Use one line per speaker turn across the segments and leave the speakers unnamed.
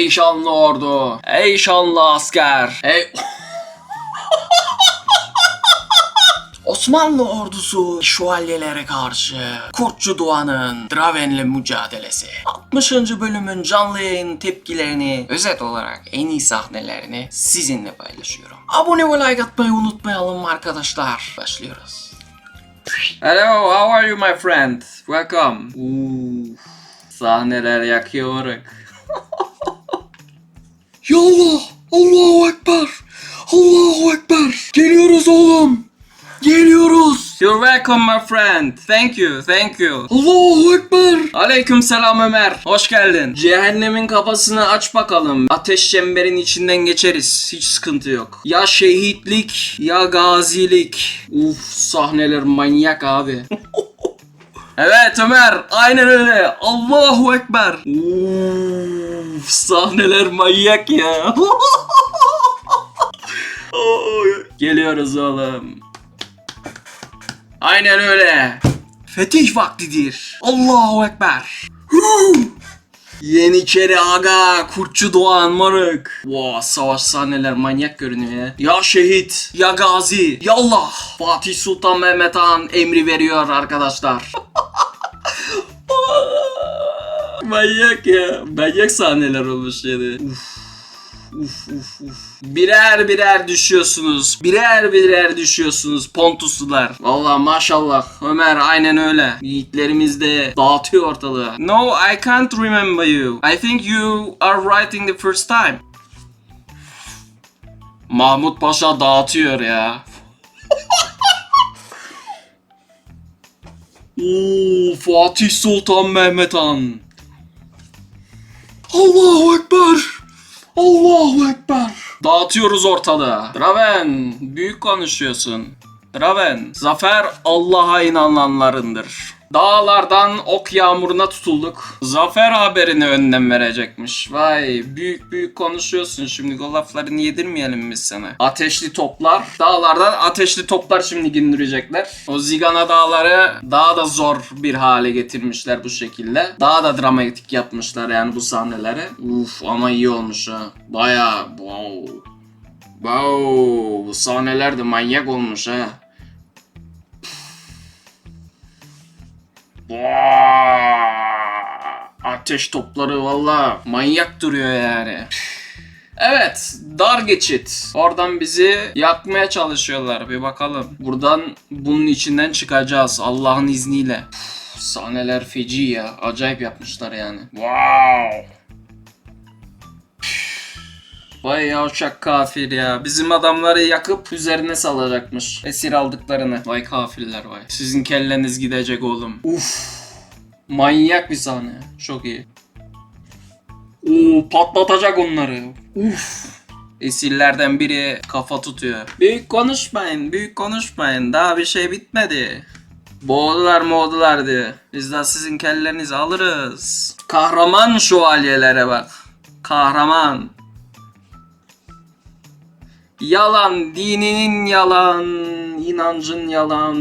Ey şanlı ordu. Ey şanlı asker. Ey... Osmanlı ordusu şövalyelere karşı Kurtçu Doğan'ın Draven'le mücadelesi. 60. bölümün canlı yayın tepkilerini, özet olarak en iyi sahnelerini sizinle paylaşıyorum. Abone ve like atmayı unutmayalım arkadaşlar. Başlıyoruz. Hello, how are you my friend? Welcome. Ooh, sahneler yakıyor. Yallah! Allahu Ekber! Allahu Ekber! Geliyoruz oğlum! Geliyoruz. You're welcome my friend. Thank you, thank you. Allahu Ekber. Aleyküm selam Ömer. Hoş geldin. Cehennemin kafasını aç bakalım. Ateş çemberin içinden geçeriz. Hiç sıkıntı yok. Ya şehitlik ya gazilik. Uf sahneler manyak abi. Evet Ömer, aynen öyle. Allahu Ekber. Uf, sahneler manyak ya. Geliyoruz oğlum. Aynen öyle. Fetih vaktidir. Allahu Ekber. Yeniçeri Aga, Kurtçu Doğan Marık. Wow, savaş sahneler manyak görünüyor ya. Ya şehit, ya gazi, yallah. Fatih Sultan Mehmet Han emri veriyor arkadaşlar. manyak ya. Manyak sahneler olmuş yani. Uf. Uf uf uf. Birer birer düşüyorsunuz. Birer birer düşüyorsunuz Pontuslular. Vallahi maşallah. Ömer aynen öyle. Yiğitlerimiz de dağıtıyor ortalığı. No, I can't remember you. I think you are writing the first time. Mahmut Paşa dağıtıyor ya. Oo, Fatih Sultan Mehmet Han. Allahu Ekber. Allahu Ekber. Dağıtıyoruz ortalığı. Draven, büyük konuşuyorsun. Draven, zafer Allah'a inananlarındır. Dağlardan ok yağmuruna tutulduk. Zafer haberini önlem verecekmiş. Vay büyük büyük konuşuyorsun şimdi o laflarını yedirmeyelim biz sana. Ateşli toplar. Dağlardan ateşli toplar şimdi indirecekler. O Zigana dağları daha da zor bir hale getirmişler bu şekilde. Daha da dramatik yapmışlar yani bu sahneleri. Uf ama iyi olmuş ha. Baya wow. Wow bu sahneler de manyak olmuş ha. Ateş topları valla manyak duruyor yani. Evet, dar geçit. Oradan bizi yakmaya çalışıyorlar. Bir bakalım. Buradan bunun içinden çıkacağız Allah'ın izniyle. Uf, sahneler feci ya. Acayip yapmışlar yani. Wow. Vay yavşak kafir ya. Bizim adamları yakıp üzerine salacakmış. Esir aldıklarını. Vay kafirler vay. Sizin kelleniz gidecek oğlum. Uf. Manyak bir sahne. Çok iyi. Oo patlatacak onları. Uf. Esirlerden biri kafa tutuyor. Büyük konuşmayın, büyük konuşmayın. Daha bir şey bitmedi. Boğdular moğdular diye. Biz de sizin kellerinizi alırız. Kahraman şövalyelere bak. Kahraman. Yalan, dininin yalan, inancın yalan,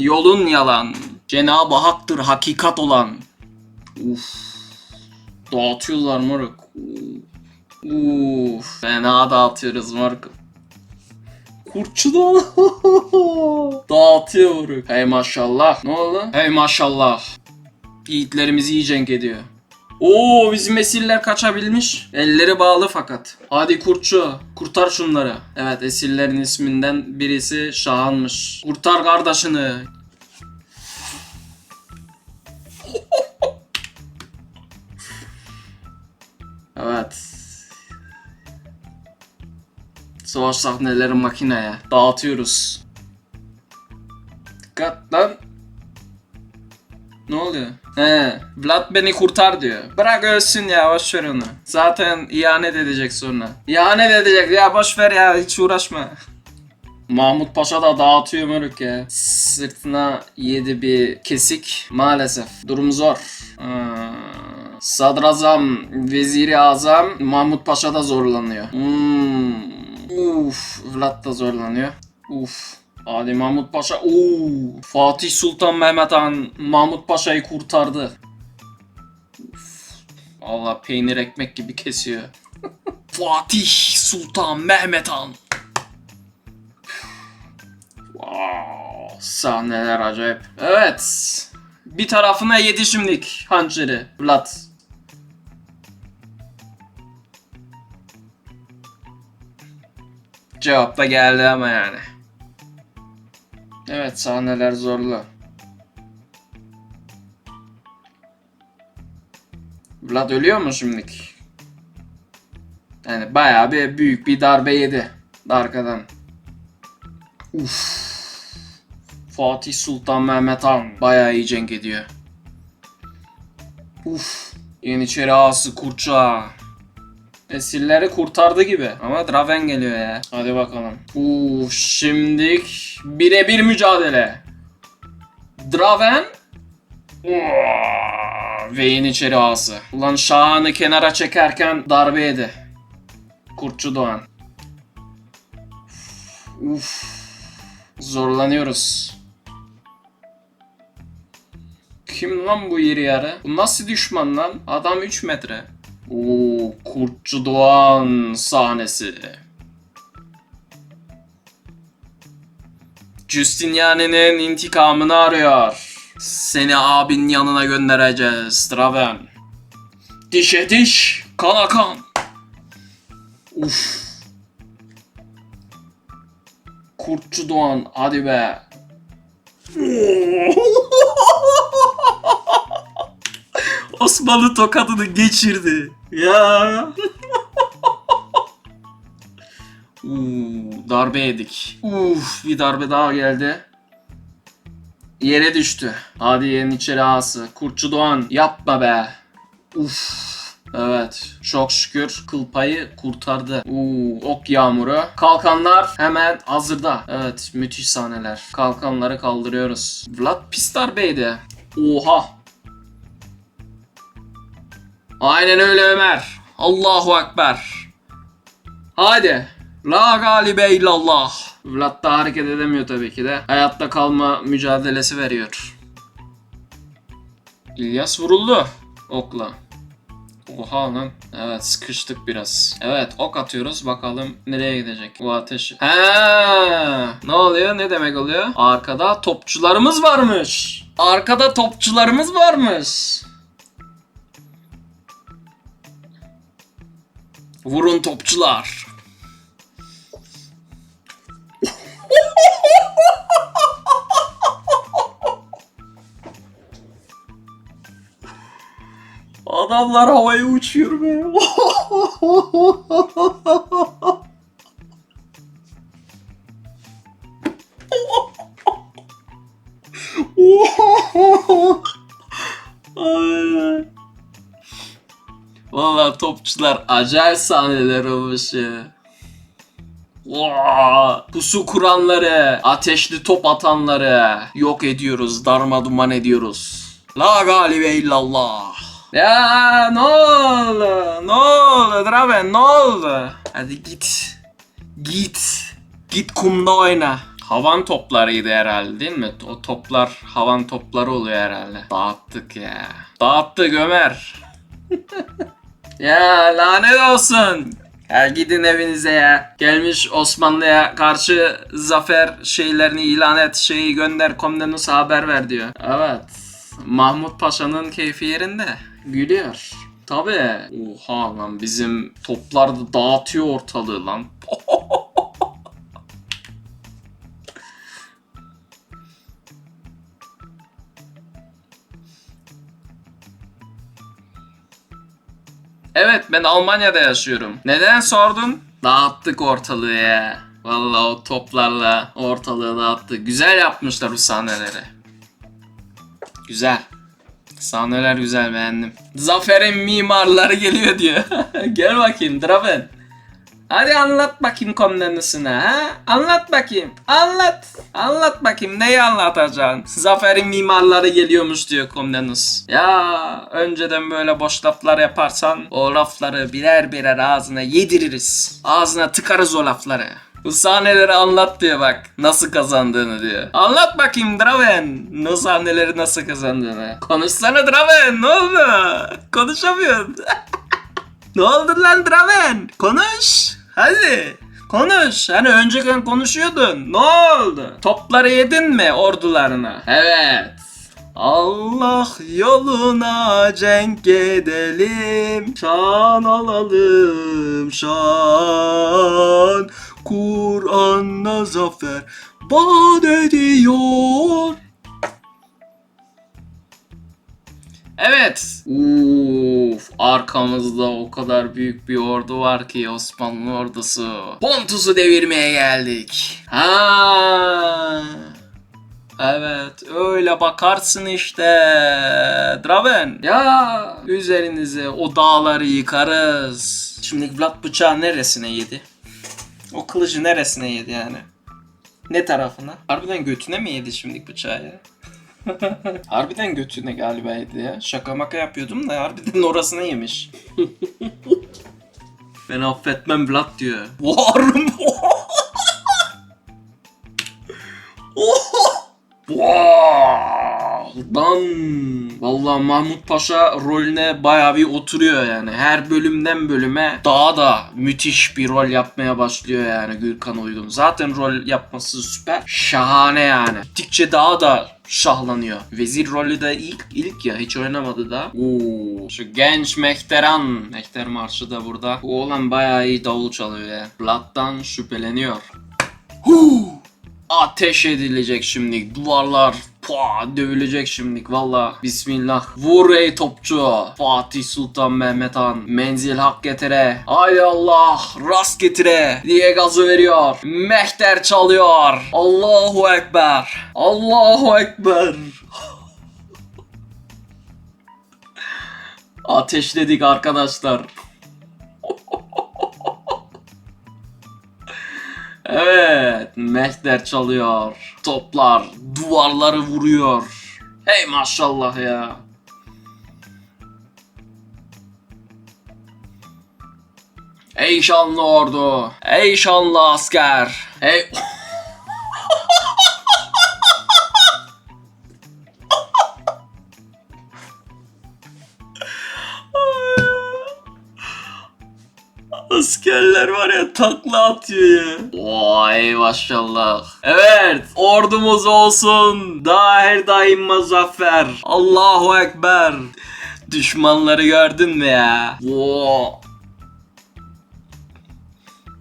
yolun yalan. Cenab-ı Hak'tır hakikat olan. Uf. Dağıtıyorlar moruk. Uf. Fena dağıtıyoruz moruk. Kurtçu da dağıtıyor moruk. Hey maşallah. Ne oldu? Hey maşallah. Yiğitlerimiz iyi cenk ediyor. Oo bizim esirler kaçabilmiş. Elleri bağlı fakat. Hadi kurtçu kurtar şunları. Evet esirlerin isminden birisi Şahan'mış. Kurtar kardeşini. evet. Savaş sahneleri makineye. Dağıtıyoruz. Oluyor? He, Vlad beni kurtar diyor. Bırak ölsün ya boş ver onu. Zaten ihanet edecek sonra. İhanet edecek ya boş ver ya hiç uğraşma. Mahmut Paşa da dağıtıyor Mörük ya. Sırtına yedi bir kesik. Maalesef. Durum zor. Hmm. Sadrazam, Veziri Azam, Mahmut Paşa da zorlanıyor. Hmm. Uf, Vlad da zorlanıyor. Uf. Hadi Mahmut Paşa. Oo. Fatih Sultan Mehmet Han Mahmut Paşa'yı kurtardı. Allah peynir ekmek gibi kesiyor. Fatih Sultan Mehmet Han. Wow, sahneler acayip. Evet. Bir tarafına yedi şimdilik hançeri. Vlad. Cevap da geldi ama yani. Evet sahneler zorlu. Vlad ölüyor mu şimdilik? Yani bayağı bir büyük bir darbe yedi. Arkadan. Uf. Fatih Sultan Mehmet Han bayağı iyi cenk ediyor. Uf. Yeniçeri ağası kurça. Esirleri kurtardı gibi. Ama Draven geliyor ya. Hadi bakalım. Uf. Şimdilik birebir mücadele. Draven. Uaa, Ve Yeniçeri ağası. Ulan Şahan'ı kenara çekerken darbe yedi. Kurtçu Doğan. Uf. Zorlanıyoruz. Kim lan bu iri yarı? Bu nasıl düşman lan? Adam 3 metre. Oo, Kurtçu Doğan sahnesi. Justiniani'nin intikamını arıyor. Seni abinin yanına göndereceğiz Draven. Dişe diş, kana kan. Uf. Kurtçu Doğan hadi be. Osmanlı tokadını geçirdi. Ya. Uuu darbe yedik. Uf bir darbe daha geldi. Yere düştü. Hadi Yeniçeri ağası. Kurtçu Doğan yapma be. Uf. Evet. Çok şükür kıl payı kurtardı. Uuu ok yağmuru. Kalkanlar hemen hazırda. Evet müthiş sahneler. Kalkanları kaldırıyoruz. Vlad pis darbeydi. Oha. Aynen öyle Ömer. Allahu Ekber. Hadi. La galibe illallah. Vlad da hareket edemiyor tabii ki de. Hayatta kalma mücadelesi veriyor. İlyas vuruldu. Okla. Oha lan. Evet sıkıştık biraz. Evet ok atıyoruz bakalım nereye gidecek bu ateş. He, ne oluyor ne demek oluyor? Arkada topçularımız varmış. Arkada topçularımız varmış. Vurun topçular. Adamlar havaya uçuyor be. Valla topçular acayip sahneler olmuş ya. Vaa! Pusu kuranları, ateşli top atanları yok ediyoruz, darma duman ediyoruz. La galibe illallah. Ya ne oldu? Ne oldu Draven ne oldu? Hadi git. Git. Git kumda oyna. Havan toplarıydı herhalde değil mi? O toplar havan topları oluyor herhalde. Dağıttık ya. Dağıttık Ömer. Ya lanet olsun. Ya gidin evinize ya. Gelmiş Osmanlı'ya karşı zafer şeylerini ilan et, şeyi gönder, Komnenos'a haber ver diyor. Evet. Mahmut Paşa'nın keyfi yerinde. Gülüyor. Tabi. Oha lan bizim toplar da dağıtıyor ortalığı lan. Evet ben Almanya'da yaşıyorum. Neden sordun? Dağıttık ortalığı ya. Vallahi o toplarla ortalığı dağıttık. Güzel yapmışlar bu sahneleri. Güzel. Sahneler güzel beğendim. Zafer'in mimarları geliyor diyor. Gel bakayım Draven. Hadi anlat bakayım komünenlisine ha? Anlat bakayım. Anlat. Anlat bakayım neyi anlatacaksın? Zafer'in mimarları geliyormuş diyor komünenus. Ya önceden böyle boş laflar yaparsan o lafları birer birer ağzına yediririz. Ağzına tıkarız o lafları. Bu sahneleri anlat diyor bak. Nasıl kazandığını diyor. Anlat bakayım Draven. O sahneleri nasıl kazandığını. Konuşsana Draven. Ne oldu? Konuşamıyorsun. ne oldu lan Draven? Konuş. Hadi. Konuş. Hani önceden konuşuyordun. Ne oldu? Topları yedin mi ordularına? Evet. Allah yoluna cenk edelim Şan alalım şan Kur'an'la zafer Bad ediyor Evet. Uf, arkamızda o kadar büyük bir ordu var ki Osmanlı ordusu. Pontus'u devirmeye geldik. Ha. Evet öyle bakarsın işte Draven. Ya üzerinize o dağları yıkarız. Şimdi Vlad bıçağı neresine yedi? O kılıcı neresine yedi yani? Ne tarafına? Harbiden götüne mi yedi şimdi bıçağı ya? harbiden götüne galiba yedi ya. Şaka maka yapıyordum da harbiden orasına yemiş. ben affetmem Vlad diyor. Varım. Wow! Lan! Vallahi Mahmut Paşa rolüne bayağı bir oturuyor yani. Her bölümden bölüme daha da müthiş bir rol yapmaya başlıyor yani Gürkan Uygun. Zaten rol yapması süper. Şahane yani. Gittikçe daha da şahlanıyor. Vezir rolü de ilk ilk ya hiç oynamadı da. Oo, şu genç Mehteran. Mehter Marşı da burada. Bu oğlan bayağı iyi davul çalıyor ya. Vlad'dan şüpheleniyor. Huu! Ateş edilecek şimdi. Duvarlar Pua, dövülecek şimdi valla. Bismillah. Vur ey topçu. Fatih Sultan Mehmet Han. Menzil hak getire. Hay Allah. Rast getire. Diye gazı veriyor. Mehter çalıyor. Allahu Ekber. Allahu Ekber. Ateşledik arkadaşlar. Evet, mehter çalıyor. Toplar duvarları vuruyor. Hey maşallah ya. Ey şanlı ordu, ey şanlı asker, ey... Askerler var ya takla atıyor ya. Vay maşallah. Evet ordumuz olsun. Daha her daim zafer. Allahu Ekber. Düşmanları gördün mü ya? Wow.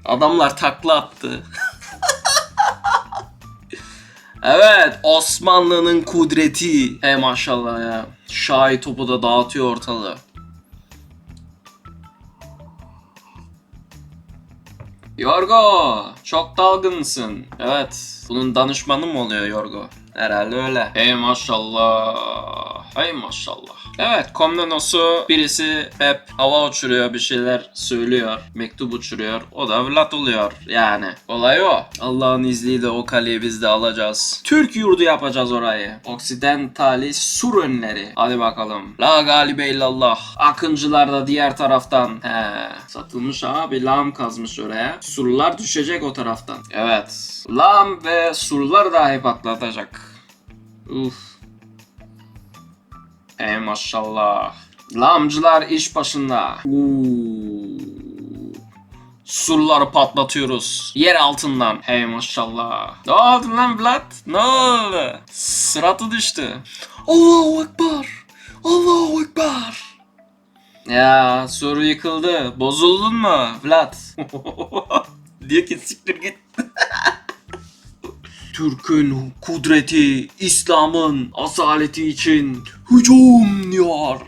Adamlar takla attı. evet Osmanlı'nın kudreti. He maşallah ya. Şahi topu da dağıtıyor ortalığı. Yorgo, çok dalgınsın. Evet, bunun danışmanı mı oluyor Yorgo? Herhalde öyle. Ey maşallah. Ey maşallah. Evet, Komnenos'u birisi hep hava uçuruyor, bir şeyler söylüyor. Mektup uçuruyor. O da Vlad oluyor. Yani olay o. Allah'ın izniyle o kaleyi biz de alacağız. Türk yurdu yapacağız orayı. Oksidentali sur önleri. Hadi bakalım. La galibe illallah. Akıncılar da diğer taraftan. He. Satılmış abi. Lam kazmış oraya. Surlar düşecek o taraftan. Evet. Lam ve surlar dahi patlatacak. Uf. Ey maşallah. Lamcılar iş başında. Uuu. Surları patlatıyoruz. Yer altından. Hey maşallah. Ne oldu lan Vlad? Ne oldu? Sıratı düştü. Allahu Ekber. Allahu Ekber. Ya soru yıkıldı. Bozuldun mu Vlad? Diyor ki siktir git. Türk'ün kudreti, İslam'ın asaleti için hücum diyor.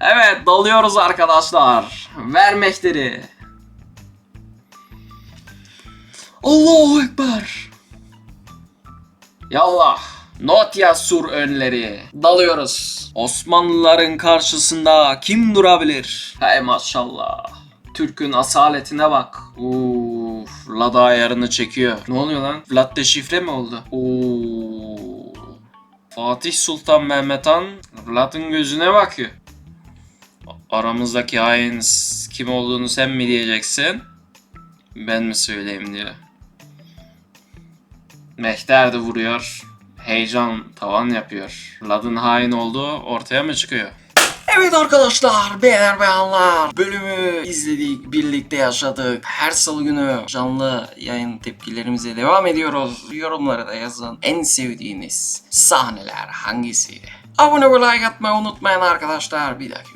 Evet dalıyoruz arkadaşlar. Ver mehteri. Allahu Ekber. Yallah. Notya sur önleri. Dalıyoruz. Osmanlıların karşısında kim durabilir? Hey maşallah. Türk'ün asaletine bak. Uf, Vlad ayarını çekiyor. Ne oluyor lan? Vlad şifre mi oldu? Oo. Fatih Sultan Mehmet Han Vlad'ın gözüne bakıyor. Aramızdaki hain kim olduğunu sen mi diyeceksin? Ben mi söyleyeyim diyor. Mehter de vuruyor. Heyecan tavan yapıyor. Lad'ın hain olduğu ortaya mı çıkıyor? Evet arkadaşlar, beyler bayanlar. Bölümü izledik, birlikte yaşadık. Her salı günü canlı yayın tepkilerimize devam ediyoruz. Yorumlara da yazın. En sevdiğiniz sahneler hangisiydi? Abone ve like atmayı unutmayın arkadaşlar. Bir dahaki